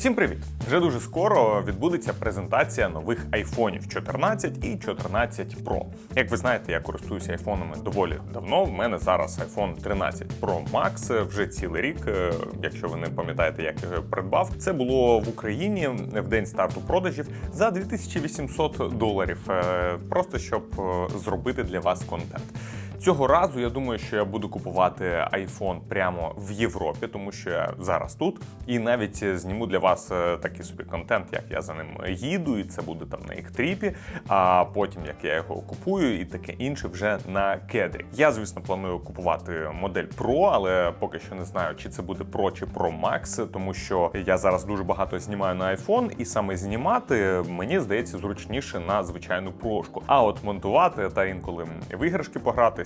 Всім привіт! Вже дуже скоро відбудеться презентація нових айфонів 14 і 14 Pro. Як ви знаєте, я користуюся айфонами доволі давно. В мене зараз iPhone 13 Pro Max вже цілий рік. Е, Якщо ви не пам'ятаєте, як я його придбав, це було в Україні в день старту продажів за 2800 доларів. Е, Просто щоб е, зробити для вас контент. Цього разу я думаю, що я буду купувати iPhone прямо в Європі, тому що я зараз тут, і навіть зніму для вас е, такий собі контент, як я за ним їду, і це буде там на іктріпі. А потім як я його купую, і таке інше вже на кедрі. Я, звісно, планую купувати модель Pro, але поки що не знаю, чи це буде Pro чи Pro Max, тому що я зараз дуже багато знімаю на iPhone, і саме знімати мені здається зручніше на звичайну прошку. А от монтувати та інколи в іграшки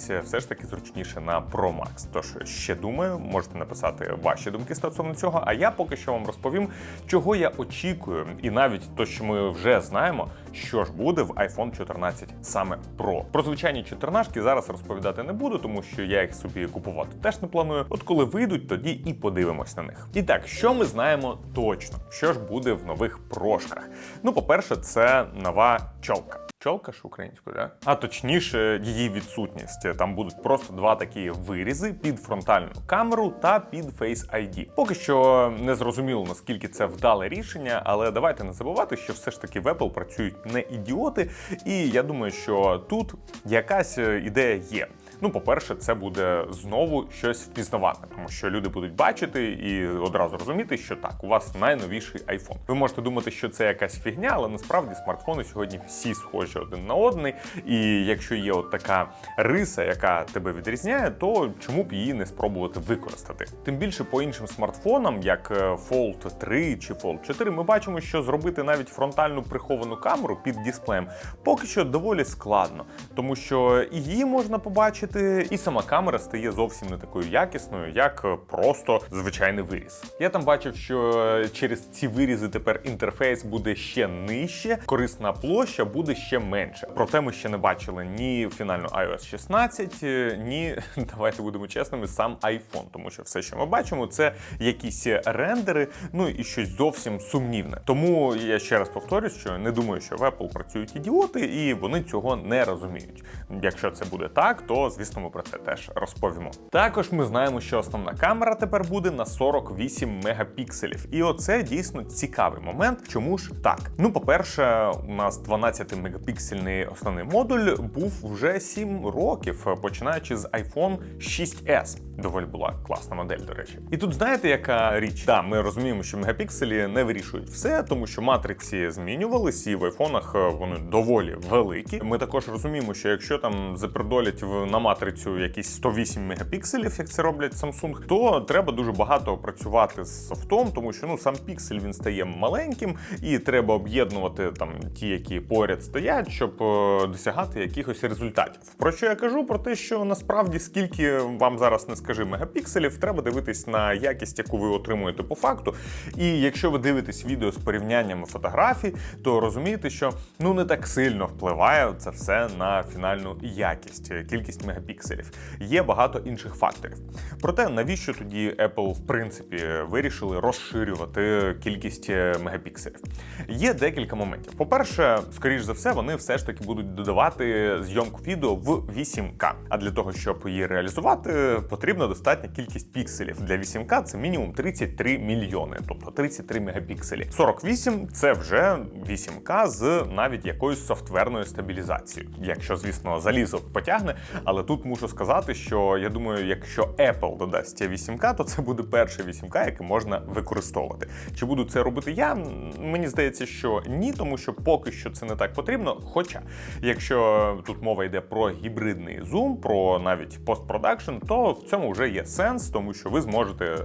погратися все ж таки зручніше на Pro Max. Тож ще думаю, можете написати ваші думки стосовно цього. А я поки що вам розповім, чого я очікую, і навіть то, що ми вже знаємо, що ж буде в iPhone 14 саме Pro. Про звичайні 14 зараз розповідати не буду, тому що я їх собі купувати теж не планую. От коли вийдуть, тоді і подивимось на них. І так, що ми знаємо точно, що ж буде в нових прошках? Ну, по-перше, це нова чолка. Чолка ж українською, да? А точніше, її відсутність. Там будуть просто два такі вирізи під фронтальну камеру та під Face ID. Поки що не зрозуміло наскільки це вдале рішення, але давайте не забувати, що все ж таки в Apple працюють не ідіоти, і я думаю, що тут якась е, ідея є. Ну, по-перше, це буде знову щось впізнаване, тому що люди будуть бачити і одразу розуміти, що так, у вас найновіший iPhone. Ви можете думати, що це якась фігня, але насправді смартфони сьогодні всі схожі один на один. І якщо є от така риса, яка тебе відрізняє, то чому б її не спробувати використати? Тим більше по іншим смартфонам, як е, Fold 3 чи Fold 4, ми бачимо, що зробити навіть фронтальну приховану камеру під дисплеєм поки що доволі складно, тому що її можна побачити, і сама камера стає зовсім не такою якісною, як е, просто звичайний виріз. Я там бачив, що е, через ці вирізи тепер інтерфейс буде ще нижче, корисна площа буде ще менше. Проте ми ще не бачили ні фінальну iOS 16, е, ні, давайте будемо чесними, сам iPhone, тому що все, що ми бачимо, це якісь рендери, ну і щось зовсім сумнівне. Тому я ще раз повторюсь, що не думаю, що в Apple працюють ідіоти, і вони цього не розуміють. Якщо це буде так, то звісно ми про це теж розповімо. Також ми знаємо, що основна камера тепер буде на 48 мегапікселів, і оце дійсно цікавий момент. Чому ж так? Ну, по-перше, у нас 12 мегапіксельний основний модуль був вже 7 років, починаючи з iPhone 6s. Доволі була класна модель, до речі. І тут знаєте, яка річ? Так, ми розуміємо, що мегапікселі не вирішують все, тому що матриці змінювались, і в айфонах е, вони доволі великі. Ми також розуміємо, що якщо там запродолять в на матрицю якісь 108 мегапікселів, як це роблять Samsung, то треба дуже багато працювати з софтом, тому що ну сам піксель він стає маленьким, і треба об'єднувати там ті, які поряд стоять, щоб е, досягати якихось результатів. Про що я кажу? Про те, що насправді скільки вам зараз не скажи мегапікселів, треба дивитись на якість, яку ви отримуєте по факту. І якщо ви дивитесь відео з порівняннями фотографій, то розумієте, що ну не так сильно впливає це все на фінальну якість, кількість мегапікселів. Є багато інших факторів. Проте навіщо тоді Apple в принципі вирішили розширювати кількість е, мегапікселів? Є декілька моментів. По-перше, скоріш за все, вони все ж таки будуть додавати зйомку відео в 8К. А для того, щоб її реалізувати, потрібна достатня кількість пікселів. Для 8К це мінімум 33 мільйони, тобто 33 мегапікселі. 48 це вже 8К з навіть якоюсь софтверною стабілізацією. Якщо, звісно, залізо потягне, але тут мушу сказати, що я думаю, якщо Apple додасть ця 8К, то це буде перше 8К, яке можна використовувати. Чи буду це робити я? Мені здається, що ні, тому що поки що це не так потрібно. Хоча, якщо тут мова йде про гібридний зум, про навіть постпродакшн, то в цьому вже є сенс, тому що ви зможете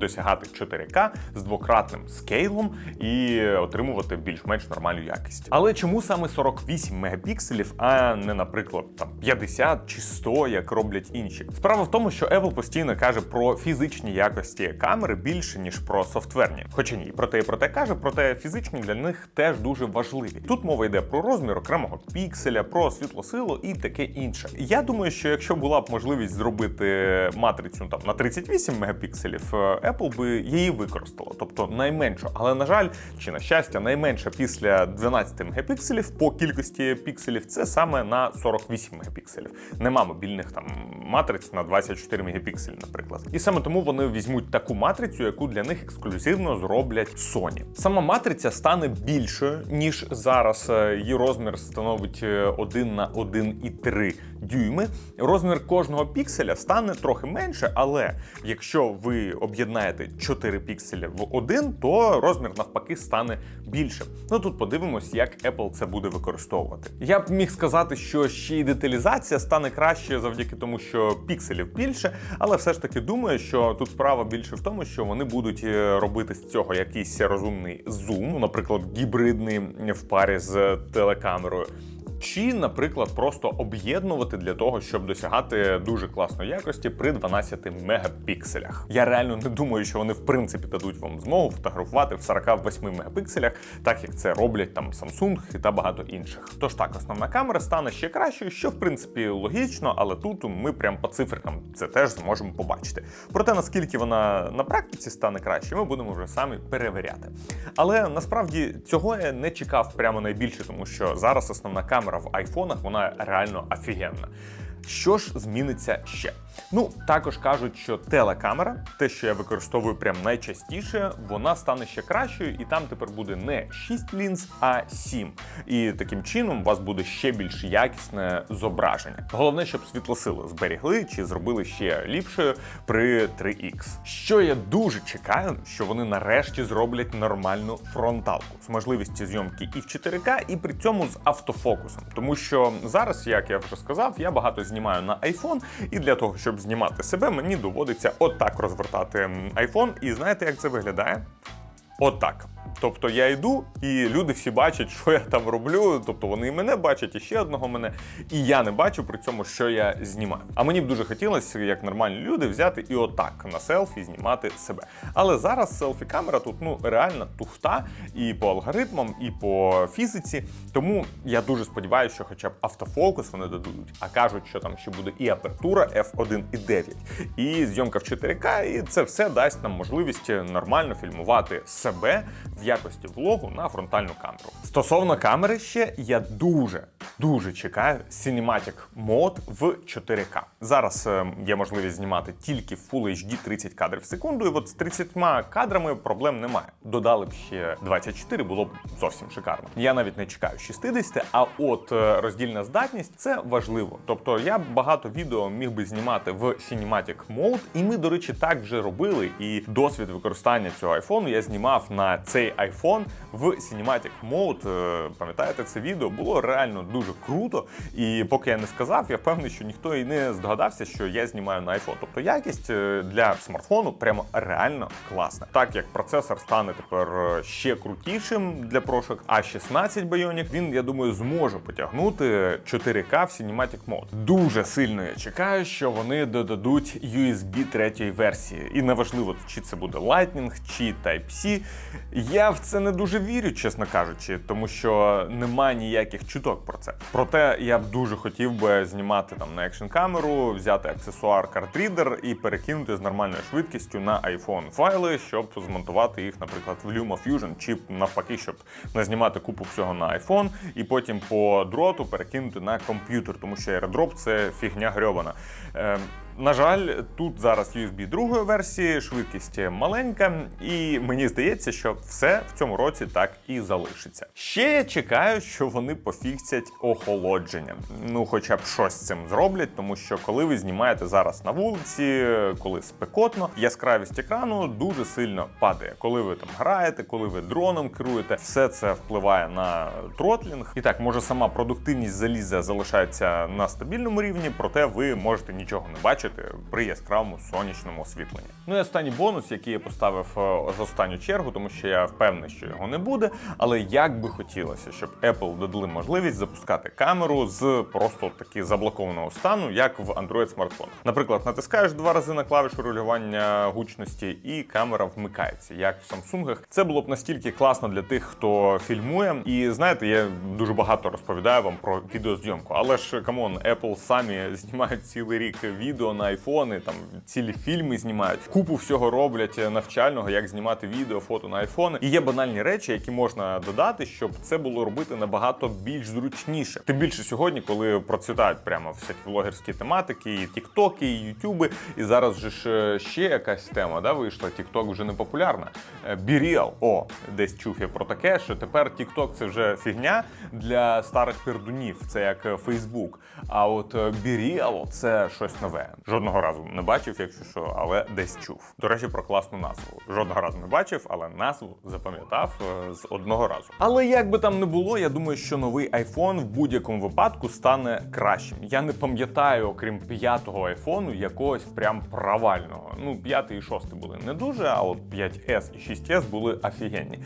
досягати 4К з двократним скейлом і отримувати більш-менш нормальну якість. Але чому саме 48 мегапікселів, а не, наприклад, там 50 чи 100, як роблять інші? Справа в тому, що Apple постійно каже про фізичні якості камери більше ніж про софтверні. Хоча ні, проте і проте каже, проте фізичні для них теж дуже важливі. Тут мова йде про розмір окремого пікселя, про світлосилу і таке інше. Я думаю, що якщо була б можливість зробити матрицю там на 38 мегапікселів, е, Apple би її використала, тобто найменшу. Але на жаль, чи на щастя, найменша після 12 мегапікселів по кількості пікселів це саме на 48 мегапікселів. Нема мобільних там матриць на 24 мегапікселі, наприклад. І саме тому вони візьмуть таку матрицю, яку для них ексклюзивно зроблять Sony. Сама матриця стане більшою ніж зараз. Е, Її розмір становить е, 1 на 1,3 дюйми. Розмір кожного пікселя стане трохи менше, але якщо ви об'єднаєте 4 пікселя в один, то розмір навпаки стане більшим. Ну тут подивимось, як Apple це буде використовувати. Я б міг сказати, що ще й деталізація стане краще завдяки тому, що пікселів більше, але все ж таки думаю, що тут справа більше в тому, що вони будуть е, робити з цього якийсь розумний зум, наприклад, гібридний в парі з телекамерою. Чи, наприклад, просто об'єднувати для того, щоб досягати дуже класної якості при 12 мегапікселях. Я реально не думаю, що вони в принципі дадуть вам змогу фотографувати в 48 мегапікселях, так як це роблять там Samsung та багато інших. Тож так, основна камера стане ще кращою, що в принципі логічно, але тут ми прям по циферкам це теж зможемо побачити. Проте наскільки вона на практиці стане краще, ми будемо вже самі перевіряти. Але насправді цього я не чекав прямо найбільше, тому що зараз основна камера в айфонах вона реально офігенна. Що ж зміниться ще? Ну, також кажуть, що телекамера, те, що я використовую прям найчастіше, вона стане ще кращою, і там тепер буде не 6 лінз, а 7. І таким чином у вас буде ще більш якісне зображення. Головне, щоб світлосили зберігли чи зробили ще ліпшою при 3X. Що я дуже чекаю, що вони нарешті зроблять нормальну фронталку з можливістю зйомки і в 4К, і при цьому з автофокусом. Тому що зараз, як я вже сказав, я багато знімаю на iPhone, і для того, щоб знімати себе, мені доводиться отак розвертати iPhone. І знаєте, як це виглядає? Отак. Тобто я йду, і люди всі бачать, що я там роблю. Тобто вони і мене бачать, і ще одного мене, і я не бачу при цьому, що я знімаю. А мені б дуже хотілося, як нормальні люди, взяти і отак на селфі знімати себе. Але зараз селфі-камера тут ну реально туфта і по алгоритмам, і по фізиці. Тому я дуже сподіваюся, що хоча б автофокус вони дадуть. А кажуть, що там ще буде і апертура f1.9, і зйомка в 4К, і це все дасть нам можливість нормально фільмувати себе якості влогу на фронтальну камеру. Стосовно камери ще я дуже дуже чекаю Cinematic Mode в 4К. Зараз е, є можливість знімати тільки Full HD 30 кадрів в секунду, і от з 30 кадрами проблем немає. Додали б ще 24, було б зовсім шикарно. Я навіть не чекаю 60, а от е, роздільна здатність це важливо. Тобто я багато відео міг би знімати в Cinematic Mode, і ми, до речі, так вже робили. І досвід використання цього айфону я знімав на цей iPhone в Cinematic Mode. Е, Пам'ятаєте, це відео було реально дуже круто. І поки я не сказав, я впевнений, що ніхто і не здогадався, що я знімаю на iPhone. Тобто якість е, для смартфону прямо реально класна. Так як процесор стане тепер е, ще крутішим для прошок, а 16 Bionic, він, я думаю, зможе потягнути 4К в Cinematic Mode. Дуже сильно я чекаю, що вони додадуть USB третьої версії. І неважливо, чи це буде Lightning, чи Type-C. Я в це не дуже вірю, чесно кажучи, тому що немає ніяких чуток про це. Проте я б дуже хотів би знімати там на екшн камеру, взяти аксесуар картрідер і перекинути з нормальною швидкістю на iPhone файли, щоб змонтувати їх, наприклад, в LumaFusion, чи навпаки, щоб не знімати купу всього на iPhone і потім по дроту перекинути на комп'ютер, тому що AirDrop – це фігня грьобана. На жаль, тут зараз USB другої версії, швидкість маленька, і мені здається, що все в цьому році так і залишиться. Ще я чекаю, що вони пофіксять охолодження. Ну, хоча б щось з цим зроблять, тому що коли ви знімаєте зараз на вулиці, коли спекотно, яскравість екрану дуже сильно падає. Коли ви там граєте, коли ви дроном керуєте, все це впливає на тротлінг. І так, може сама продуктивність заліза залишається на стабільному рівні, проте ви можете нічого не бачити при яскравому сонячному освітленні. Ну і останній бонус, який я поставив е, за останню чергу, тому що я впевнений, що його не буде. Але як би хотілося, щоб Apple додали можливість запускати камеру з просто таки заблокованого стану, як в Android смартфонах. Наприклад, натискаєш два рази на клавішу регулювання гучності, і камера вмикається, як в Samsung. Це було б настільки класно для тих, хто фільмує. І знаєте, я дуже багато розповідаю вам про відеозйомку, але ж камон, Apple самі знімають цілий рік відео на айфони, там цілі фільми знімають, купу всього роблять е, навчального, як знімати відео, фото на айфони. І є банальні речі, які можна додати, щоб це було робити набагато більш зручніше. Тим більше сьогодні, коли процвітають прямо всякі влогерські тематики, і тіктоки, і ютюби. І зараз же ж е, ще якась тема да, вийшла. Тікток вже не популярна. Біріал. О, десь чув я про таке, що тепер Тікток це вже фігня для старих пердунів. Це як е, Фейсбук. А от Біріал це щось нове. Жодного разу не бачив, якщо що, але десь чув. До речі, про класну назву. Жодного разу не бачив, але назву запам'ятав е, з одного разу. Але як би там не було, я думаю, що новий iPhone в будь-якому випадку стане кращим. Я не пам'ятаю, окрім п'ятого айфону, якогось прям провального. Ну, п'ятий і шостий були не дуже, а от 5S і 6S були офігенні.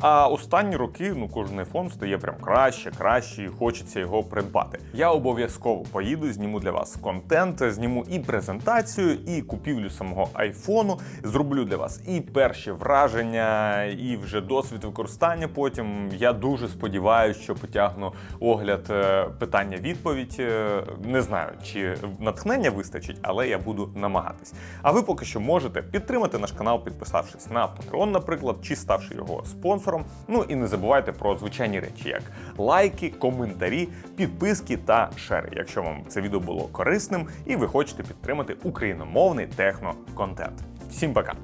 А останні роки ну кожен iPhone стає прям краще, краще, і хочеться його придбати. Я обов'язково поїду, зніму для вас контент, зніму і презентацію, і купівлю самого айфону. Зроблю для вас і перші враження, і вже досвід використання. Потім я дуже сподіваюся, що потягну огляд е, питання-відповідь. Е, Не знаю, чи натхнення вистачить, але я буду намагатись. А ви поки що можете підтримати наш канал, підписавшись на Patreon, наприклад, чи ставши його спонсором. Ну і не забувайте про звичайні речі, як лайки, коментарі, підписки та шери, якщо вам це відео було корисним і ви хочете підтримати україномовний техно-контент. Всім пока!